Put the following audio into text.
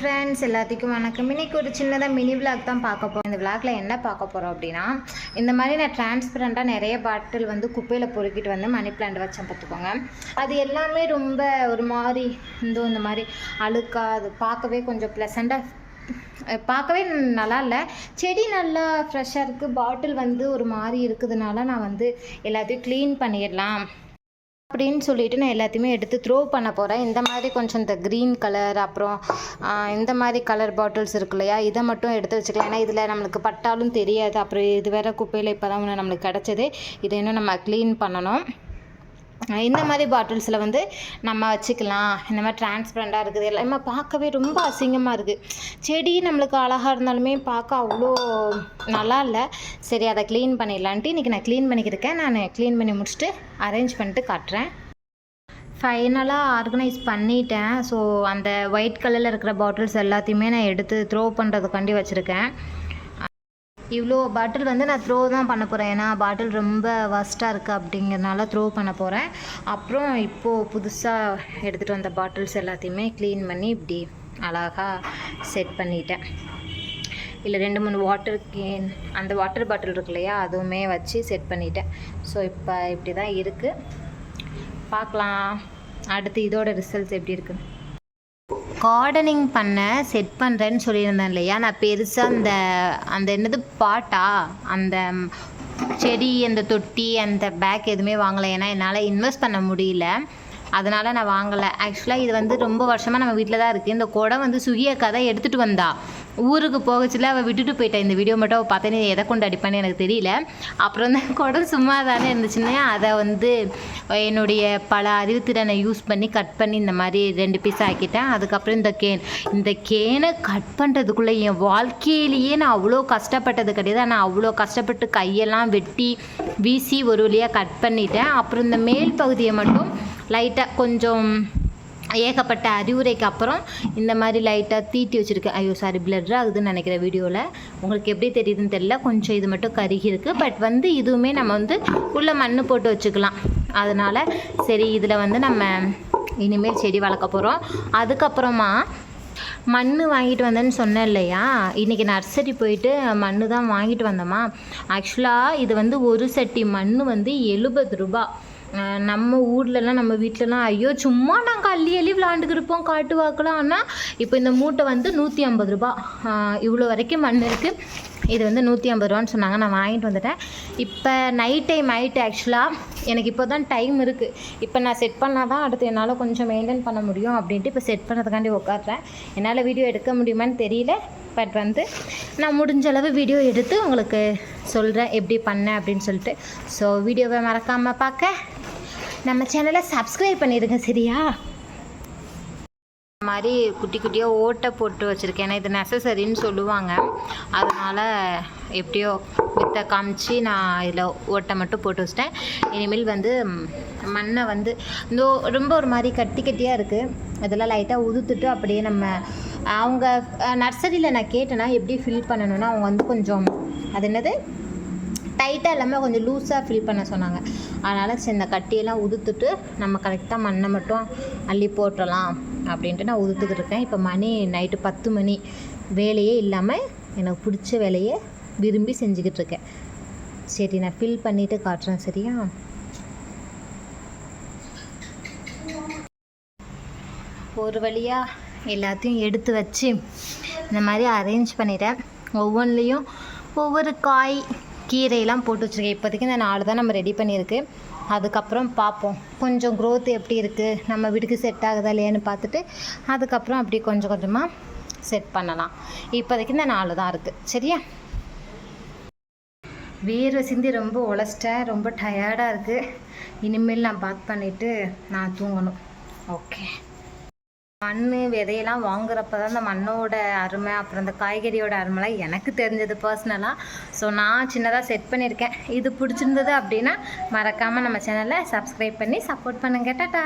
Friends எல்லாத்துக்கும் வணக்கம். இன்னைக்கு ஒரு சின்னதாக மினி விளாக் தான் பார்க்க போகிறோம் இந்த விளாக்ல என்ன பார்க்க போகிறோம் அப்படின்னா இந்த மாதிரி நான் டிரான்ஸ்பரண்ட்டாக நிறைய பாட்டில் வந்து குப்பையில் பொறுக்கிட்டு வந்து மணி பிளான்ட் வச்சேன் பார்த்துக்கோங்க. அது எல்லாமே ரொம்ப ஒரு மாதிரி இந்த இந்த மாதிரி அழுக்கா அது பார்க்கவே கொஞ்சம் ப்ளசண்ட்டாக பார்க்கவே நல்லா இல்லை. செடி நல்லா ஃப்ரெஷ்ஷாக இருக்குது பாட்டில் வந்து ஒரு மாதிரி இருக்குதுனால நான் வந்து எல்லாத்தையும் க்ளீன் பண்ணிடலாம். அப்படின்னு சொல்லிட்டு நான் எல்லாத்தையுமே எடுத்து த்ரோ பண்ண போகிறேன் இந்த மாதிரி கொஞ்சம் இந்த க்ரீன் கலர் அப்புறம் இந்த மாதிரி கலர் பாட்டில்ஸ் இருக்கு இல்லையா? இதை மட்டும் எடுத்து வச்சுக்கலாம். ஏன்னா இதில் நம்மளுக்கு பட்டாலும் தெரியாது. அப்புறம் இது வேறு குப்பையில் இப்போ தான் நம்மளுக்கு கிடச்சது. இதை இன்னும் நம்ம க்ளீன் பண்ணணும். இந்த மாதிரி பாட்டில்ஸில் வந்து நம்ம வச்சுக்கலாம். இந்த மாதிரி டிரான்ஸ்பரண்ட்டாக இருக்குது. எல்லாமே பார்க்கவே ரொம்ப அசிங்கமாக இருக்குது செடி நம்மளுக்கு அழகாக இருந்தாலுமே பார்க்க அவ்வளோ நல்லா இல்லை. சரி அதை க்ளீன் பண்ணிடலான்ட்டு இன்றைக்கி நான் க்ளீன் பண்ணிக்கிருக்கேன் நான் க்ளீன் பண்ணி முடிச்சுட்டு அரேஞ்ச் பண்ணிட்டு காட்டுறேன். ஃபைனலாக ஆர்கனைஸ் பண்ணிட்டேன். ஸோ அந்த ஒயிட் கலரில் இருக்கிற பாட்டில்ஸ் எல்லாத்தையுமே நான் எடுத்து த்ரோ பண்ணுறதுக்காண்டி வச்சுருக்கேன். இவ்வளோ பாட்டில் வந்து நான் த்ரோ தான் பண்ண போகிறேன் ஏன்னா பாட்டில் ரொம்ப வஸ்ட்டாக இருக்குது அப்படிங்கிறனால த்ரோ பண்ண போகிறேன் அப்புறம் இப்போது புதுசாக எடுத்துகிட்டு வந்த பாட்டில்ஸ் எல்லாத்தையுமே க்ளீன் பண்ணி இப்படி அழகாக செட் பண்ணிட்டேன். இல்லை ரெண்டு மூணு வாட்டர் கேன் அந்த வாட்டர் பாட்டில் இருக்கு இல்லையா அதுவுமே வச்சு செட் பண்ணிட்டேன். ஸோ இப்போ இப்படி தான் இருக்குது பார்க்கலாம். அடுத்து இதோட ரிசல்ட்ஸ் எப்படி இருக்குது கார்டனிங் பண்ண செட் பண்ணுறேன்னு சொல்லியிருந்தேன் இல்லையா? நான் பெருசாக அந்த அந்த என்னது பாட்டா அந்த செடி அந்த தொட்டி அந்த பேக் எதுவுமே வாங்கலை. ஏன்னா என்னால் இன்வெஸ்ட் பண்ண முடியல. அதனால் நான் வாங்கலை. ஆக்சுவலாக இது வந்து ரொம்ப வருஷமாக நம்ம வீட்டில் தான் இருக்குது இந்த குடம் வந்து சுகிய கதை எடுத்துகிட்டு வந்தா. ஊருக்கு போகச்சில அவள் விட்டுட்டு போயிட்டா. இந்த வீடியோ மட்டும் அவள் பார்த்தேனே எதை கொண்டு அடிப்பான்னு எனக்கு தெரியல. அப்புறம் வந்து குடம் சும்மா தானே இருந்துச்சுன்னா அதை வந்து என்னுடைய பல அறிவுத்திறனை யூஸ் பண்ணி கட் பண்ணி இந்த மாதிரி ரெண்டு பீஸ் ஆக்கிட்டேன். அதுக்கப்புறம் இந்த கேன் இந்த கேனை கட் பண்ணுறதுக்குள்ளே என் வாழ்க்கையிலேயே நான் அவ்வளோ கஷ்டப்பட்டது கிடையாது. ஆனால் அவ்வளோ கஷ்டப்பட்டு கையெல்லாம் வெட்டி வீசி ஒரு வழியாக கட் பண்ணிட்டேன். அப்புறம் இந்த மேல் பகுதியை மட்டும் லைட்டாக கொஞ்சம் ஏகப்பட்ட அறிவுரைக்கு அப்புறம் இந்த மாதிரி லைட்டாக தீட்டி வச்சுருக்கேன் ஐயோ சாரி பிளட் ஆகுதுன்னு நினைக்கிற வீடியோவில் உங்களுக்கு எப்படி தெரியுதுன்னு தெரியல. கொஞ்சம் இது மட்டும் கருகி இருக்குது பட் வந்து இதுவுமே நம்ம வந்து உள்ளே மண் போட்டு வச்சுக்கலாம். அதனால் சரி இதில் வந்து நம்ம இனிமேல் செடி வளர்க்க போகிறோம் அதுக்கப்புறமா மண் வாங்கிட்டு வந்தேன்னு சொன்னேன் இல்லையா? இன்றைக்கி நர்சரி போயிட்டு மண் தான் வாங்கிட்டு வந்தோமா? ஆக்சுவலாக இது வந்து ஒரு சட்டி மண் வந்து எழுபது ரூபா. நம்ம ஊர்லலாம் நம்ம வீட்டிலலாம் ஐயோ சும்மா நாங்கள் அள்ளி அள்ளி விளாண்டுக்கிட்டு இருப்போம் காட்டு வாக்கலாம். ஆனால் இப்போ இந்த மூட்டை வந்து நூற்றி ஐம்பது ரூபா. இவ்வளோ வரைக்கும் மண் இருக்குது இது வந்து நூற்றி ஐம்பது ரூபான்னு சொன்னாங்க. நான் வாங்கிட்டு வந்துட்டேன். இப்போ நைட் டைம் ஆகிட்டு ஆக்சுவலாக எனக்கு இப்போ தான் டைம் இருக்குது இப்போ நான் செட் பண்ணால் தான் அடுத்து என்னால் கொஞ்சம் மெயின்டைன் பண்ண முடியும் அப்படின்ட்டு இப்போ செட் பண்ணுறதுக்காண்டி உட்காடுறேன் என்னால் வீடியோ எடுக்க முடியுமான்னு தெரியல. பட் வந்து நான் முடிஞ்ச அளவு வீடியோ எடுத்து உங்களுக்கு சொல்கிறேன் எப்படி பண்ணேன் அப்படின்னு சொல்லிட்டு. ஸோ வீடியோவை மறக்காமல் பார்க்க நம்ம சேனலை சப்ஸ்கிரைப் பண்ணிடுங்க சரியா? மாதிரி குட்டி குட்டியாக ஓட்டை போட்டு வச்சுருக்கேன். ஏன்னா இது நெசசரின்னு சொல்லுவாங்க. அதனால் எப்படியோ வித்தை காமிச்சு நான் இதில் ஓட்டை மட்டும் போட்டு வச்சிட்டேன். இனிமேல் வந்து மண்ணை வந்து இந்த ரொம்ப ஒரு மாதிரி கட்டி கட்டியாக இருக்குது இதெல்லாம் லைட்டாக உதுத்துட்டு அப்படியே நம்ம அவங்க நர்சரியில் நான் கேட்டேன்னா எப்படி ஃபில் பண்ணணும்னா அவங்க வந்து கொஞ்சம் அது என்னது? டைட்டாக இல்லாமல் கொஞ்சம் லூஸாக ஃபில் பண்ண சொன்னாங்க. அதனால் சரி இந்த கட்டியெல்லாம் உதுத்துட்டு நம்ம கரெக்டாக மண்ணை மட்டும் அள்ளி போட்டுடலாம் அப்படின்ட்டு நான் உதுத்துக்கிட்டு இருக்கேன். இப்போ மணி நைட்டு பத்து மணி வேலையே இல்லாமல் எனக்கு பிடிச்ச வேலையை விரும்பி செஞ்சுக்கிட்டு இருக்கேன். சரி நான் ஃபில் பண்ணிவிட்டு காட்டுறேன் சரியா? ஒரு வழியாக எல்லாத்தையும் எடுத்து வச்சு இந்த மாதிரி அரேஞ்ச் பண்ணிட்டேன். ஒவ்வொன்றுலேயும் ஒவ்வொரு காய் கீரையெல்லாம் போட்டு வச்சுருக்கேன். இப்போதைக்கு இந்த நாலு தான் நம்ம ரெடி பண்ணியிருக்கு. அதுக்கப்புறம் பார்ப்போம். கொஞ்சம் க்ரோத் எப்படி இருக்குது நம்ம வீட்டுக்கு செட் ஆகுதா இல்லையான்னு பார்த்துட்டு அதுக்கப்புறம் அப்படி கொஞ்சம் கொஞ்சமாக செட் பண்ணலாம். இப்போதைக்கு இந்த நாலு தான் இருக்குது சரியா? வேர்வை சிந்தி ரொம்ப உழைச்சிட்டேன் ரொம்ப டயர்டாக இருக்குது இனிமேல் நான் பாத் பண்ணிவிட்டு நான் தூங்கணும். ஓகே மண் விதையெல்லாம் வாங்குறப்ப தான் அந்த மண்ணோட அருமை அப்புறம் அந்த காய்கறியோட அருமைலாம் எனக்கு தெரிஞ்சது பர்சனலாக ஸோ நான் சின்னதாக செட் பண்ணியிருக்கேன் இது பிடிச்சிருந்தது அப்படின்னா மறக்காமல் நம்ம சேனலை சப்ஸ்கிரைப் பண்ணி சப்போர்ட் பண்ணுங்க. டாட்டா